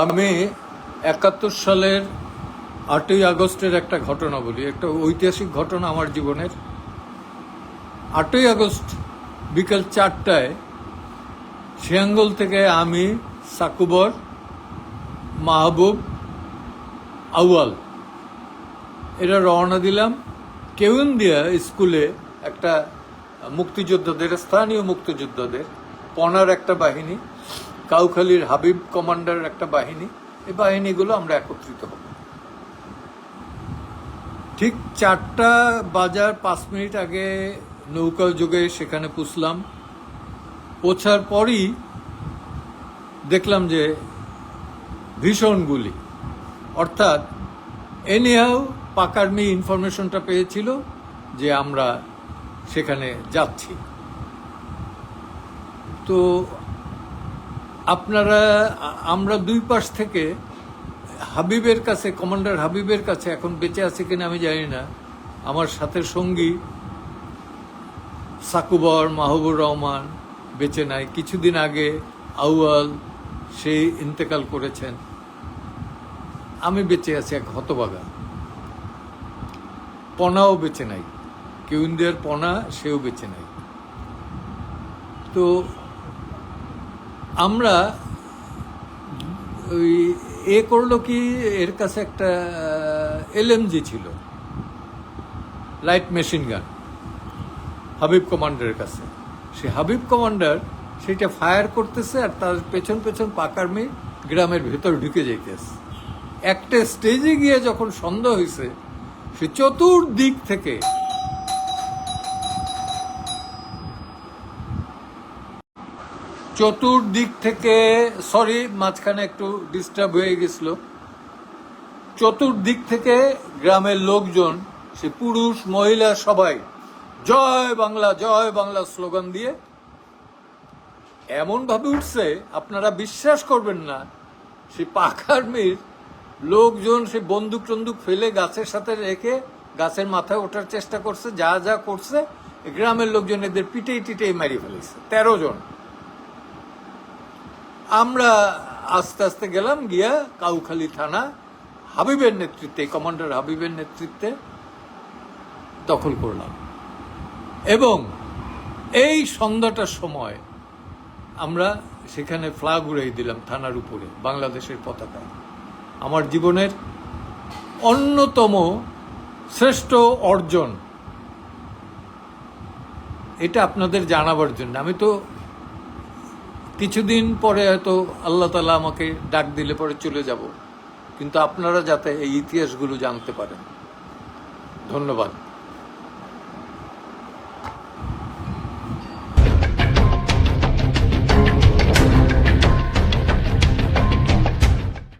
আমি একাত্তর সালের আটই আগস্টের একটা ঘটনা বলি, একটা ঐতিহাসিক ঘটনা আমার জীবনের। আটই আগস্ট বিকাল চারটায় শিয়াঙ্গল থেকে আমি, সাকুবর, মাহবুব, আউয়াল, এরা রওনা দিলাম কেউন্দিয়া স্কুলে একটা মুক্তিযোদ্ধাদের, স্থানীয় মুক্তিযোদ্ধাদের, পনার একটা বাহিনী। কাউখালীর হাবিব কমান্ডার একটা বাহিনী। এই বাহিনীগুলো আমরা একত্রিত হব। ঠিক চারটা বাজার পাঁচ মিনিট আগে নৌকা যুগে সেখানে পুষলাম। পৌঁছার পরই দেখলাম যে ভীষণ গুলি। অর্থাৎ এনিহাও পাকার্মি ইনফরমেশনটা পেয়েছিল যে আমরা সেখানে যাচ্ছি। তো আপনারা, আমরা দুই পাশ থেকে হাবিবের কাছে, কমান্ডার হাবিবের কাছে এখন বেঁচে আছে কিনা আমি জানি না। আমার সাথে সঙ্গী সাকুবর, মাহবুর রহমান বেঁচে নাই। কিছুদিন আগে আউয়াল সেই ইন্তেকাল করেছেন। আমি বেঁচে আছি এক হতবাগা। পনাও বেঁচে নাই। কেউন্দের পনা সেও বেঁচে নাই। তো আমরা ওই এ করল কি, এর কাছে একটা এলএমজি ছিল। লাইট মেশিন গান হাবিব কমান্ডারের কাছে। সে হাবিব কমান্ডার সেটা ফায়ার করতেছে আর তার পেছন পেছন পাকার্মি গ্রামের ভেতর ঢুকে যাইতেছে। একটা স্টেজে গিয়ে যখন সন্দেহ হয়েছে সে চতুর্দিক থেকে চতুর্দিক থেকে সরি মাঝখানে একটু ডিস্টার্ব হয়ে গেছিল। চতুর্দিক থেকে গ্রামের লোকজন, সে পুরুষ, মহিলা সবাই, জয় বাংলা জয় বাংলা স্লোগান দিয়ে এমন ভাবে উঠছে, আপনারা বিশ্বাস করবেন না, সে পাখার্মির লোকজন সে বন্দুক টন্দুক ফেলে গাছের সাথে রেখে গাছের মাথায় ওঠার চেষ্টা করছে, যা যা করছে, গ্রামের লোকজন এদের পিটেই টিটেই মারি ফেলেছে। তেরো জন। আমরা আস্তে আস্তে গেলাম, গিয়া কাউখালী থানা, হাবিবের নেতৃত্বে, কমান্ডার হাবিবের নেতৃত্বে দখল করলাম। এবং এই সন্ধ্যাটার সময় আমরা সেখানে ফ্লাগ উড়াই দিলাম থানার উপরে, বাংলাদেশের পতাকা। আমার জীবনের অন্যতম শ্রেষ্ঠ অর্জন, এটা আপনাদের জানাবার জন্য। আমি তো কিছুদিন পরে হয়তো আল্লাহ তালা আমাকে ডাক দিলে পরে চলে যাব। কিন্তু আপনারা যাতে এই ইতিহাসগুলো জানতে পারেন। ধন্যবাদ।